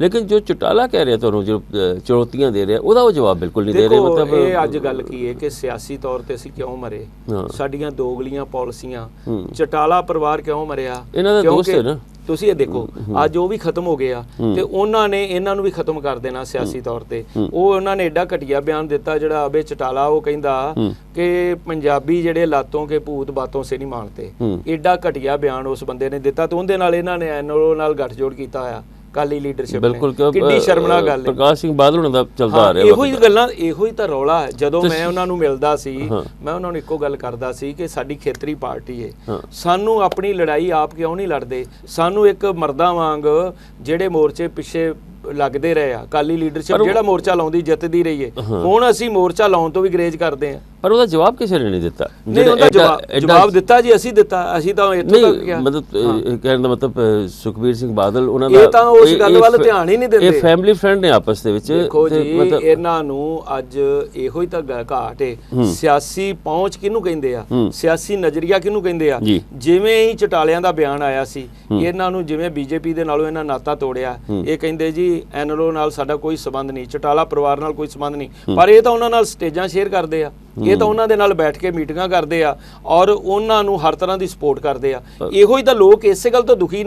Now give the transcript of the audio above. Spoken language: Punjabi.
ਲੇਕਿਨ ਜੋ ਚਟਾਲਾ ਕਹਿ ਰਿਹਾ ਤੁਹਾਨੂੰ ਜੋ ਚੁਣੌਤੀਆਂ ਦੇ ਰਿਹਾ ਉਹਦਾ ਉਹ ਜਵਾਬ ਬਿਲਕੁਲ ਨਹੀਂ ਦੇ ਰਹੇ ਮਤਲਬ ਇਹ ਅੱਜ ਗੱਲ ਕੀ ਹੈ ਕਿ ਸਿਆਸੀ ਤੌਰ ਤੇ ਅਸੀਂ ਕਿਉਂ ਮਰੇ। ਸਾਡੀਆਂ ਦੋਗਲੀਆਂ ਪਾਲਿਸੀਆਂ। ਚਟਾਲਾ ਪਰਿਵਾਰ ਕਿਉਂ ਮਰਿਆ? ਇਹਨਾਂ ਦਾ ਦੋਸਤ ਹੈ ਨਾ। ਤੁਸੀਂ ਇਹ ਦੇਖੋ ਅੱਜ ਉਹ ਵੀ ਖਤਮ ਹੋ ਗਿਆ ਤੇ ਉਹਨਾਂ ਨੇ ਇਹਨਾਂ ਨੂੰ ਵੀ ਖਤਮ ਕਰ ਦੇਣਾ ਸਿਆਸੀ ਤੌਰ ਤੇ। ਉਹ ਉਹਨਾਂ ਨੇ ਐਡਾ ਘਟੀਆ ਬਿਆਨ ਦਿੱਤਾ ਜਿਹੜਾ ਅਬੇ ਚਟਾਲਾ ਉਹ ਕਹਿੰਦਾ ਕਿ ਪੰਜਾਬੀ ਜਿਹੜੇ ਲਾਤੋਂ ਕੇ ਭੂਤ ਬਾਤੋਂ ਸੇ ਨਹੀਂ ਮਾਨਤੇ ਐਡਾ ਘਟੀਆ ਬਿਆਨ ਉਸ ਬੰਦੇ ਨੇ ਦਿੱਤਾ ਤੇ ਉਹਦੇ ਨਾਲ ਇਹਨਾਂ ਨੇ ਐਨਓ ਨਾਲ ਗੱਠਜੋੜ ਕੀਤਾ ਹੋਇਆ। ਕਾਲੀ ਲੀਡਰਸ਼ਿਪ ਬਿਲਕੁਲ ਕਿੰਨੀ ਸ਼ਰਮਨਾਕ ਗੱਲ ਹੈ। ਪ੍ਰਕਾਸ਼ ਸਿੰਘ ਬਾਦਲ ਉਹਨਾਂ ਦਾ ਚੱਲਦਾ ਆ ਰਿਹਾ ਇਹੋ ਹੀ ਗੱਲਾਂ ਇਹੋ ਹੀ ਤਾਂ ਰੌਲਾ ਹੈ। ਜਦੋਂ ਮੈਂ ਉਹਨਾਂ ਨੂੰ ਮਿਲਦਾ ਸੀ ਮੈਂ ਉਹਨਾਂ ਨੂੰ ਇੱਕੋ ਗੱਲ ਕਰਦਾ ਸੀ ਕਿ ਸਾਡੀ ਖੇਤਰੀ ਪਾਰਟੀ ਹੈ। ਸਾਨੂੰ ਆਪਣੀ ਲੜਾਈ ਆਪ ਕਿਉਂ ਨਹੀਂ ਲੜਦੇ? ਸਾਨੂੰ ਇੱਕ ਮਰਦਾਂ ਵਾਂਗ ਜਿਹੜੇ ਮੋਰਚੇ ਪਿੱਛੇ ਲੱਗਦੇ ਰਹੇ ਆ। ਕਾਲੀ ਲੀਡਰਸ਼ਿਪ ਜਿਹੜਾ ਮੋਰਚਾ ਲਾਉਂਦੀ ਜਿੱਤਦੀ ਰਹੀ ਹੈ। ਹੁਣ ਅਸੀਂ ਮੋਰਚਾ ਲਾਉਣ ਤੋਂ ਵੀ ਗਰੇਜ ਕਰਦੇ ਆ। ਪਰ ਉਹਦਾ ਜਵਾਬ ਕਿਸੇ ਨੇ ਨਹੀਂ ਦਿੱਤਾ। ਨਹੀਂ ਉਹਦਾ ਜਵਾਬ ਦਿੱਤਾ ਜੀ ਅਸੀਂ ਦਿੱਤਾ। ਅਸੀਂ ਤਾਂ ਇੱਥੋਂ ਤੱਕ ਨਹੀਂ ਗਿਆ ਮਤਲਬ ਕਹਿਣ ਦਾ ਮਤਲਬ ਸੁਖਬੀਰ ਸਿੰਘ ਬਾਦਲ ਉਹਨਾਂ ਦਾ ਇਹ ਤਾਂ ਉਸ ਗੱਲ ਵੱਲ ਧਿਆਨ ਹੀ ਨਹੀਂ ਦਿੰਦੇ। ਇਹ ਫੈਮਿਲੀ ਫਰੈਂਡ ਨੇ ਆਪਸ ਦੇ ਵਿੱਚ ਦੇਖੋ ਜੀ ਇਹਨਾਂ ਨੂੰ ਅੱਜ ਇਹੋ ਹੀ ਤਾਂ ਘਾਟ ਏ। ਸਿਆਸੀ ਪਹੁੰਚ ਕਿਹਨੂੰ ਕਹਿੰਦੇ ਆ? ਸਿਆਸੀ ਨਜ਼ਰੀਆ ਕਿਹਨੂੰ ਕਹਿੰਦੇ ਆ। ਜਿਵੇਂ ਹੀ ਚਟਾਲਿਆਂ ਦਾ ਬਿਆਨ ਆਇਆ ਸੀ ਇਹਨਾਂ ਨੂੰ ਜਿਵੇਂ ਬੀਜੇਪੀ ਦੇ ਨਾਲੋਂ ਇਹਨਾਂ ਨਾਤਾ ਤੋੜਿਆ ਇਹ ਕਹਿੰਦੇ ਜੀ ਐਨਲੋ ਨਾਲ ਸਾਡਾ ਕੋਈ ਸਬੰਧ ਨਹੀਂ ਚਟਾਲਾ ਪਰਿਵਾਰ ਨਾਲ ਕੋਈ ਸਬੰਧ ਨਹੀਂ। ਪਰ ਇਹ ਤਾਂ ਉਹਨਾਂ ਨਾਲ ਸਟੇਜਾਂ ਸ਼ੇਅਰ ਕਰਦੇ ਆ। ਇਹ ਤਾਂ ਉਹਨਾਂ ਦੇ ਨਾਲ ਬੈਠ ਕੇ ਮੀਟਿੰਗਾਂ ਕਰਦੇ ਆ ਔਰ ਉਹਨਾਂ ਨੂੰ ਹਰ ਤਰ੍ਹਾਂ ਦੀ ਸਪੋਰਟ ਕਰਦੇ ਆ। ਇਹੋ ਹੀ ਤਾਂ ਲੋਕ ਇਸੇ ਗੱਲ ਤੋਂ ਦੁਖੀ ਨੇ।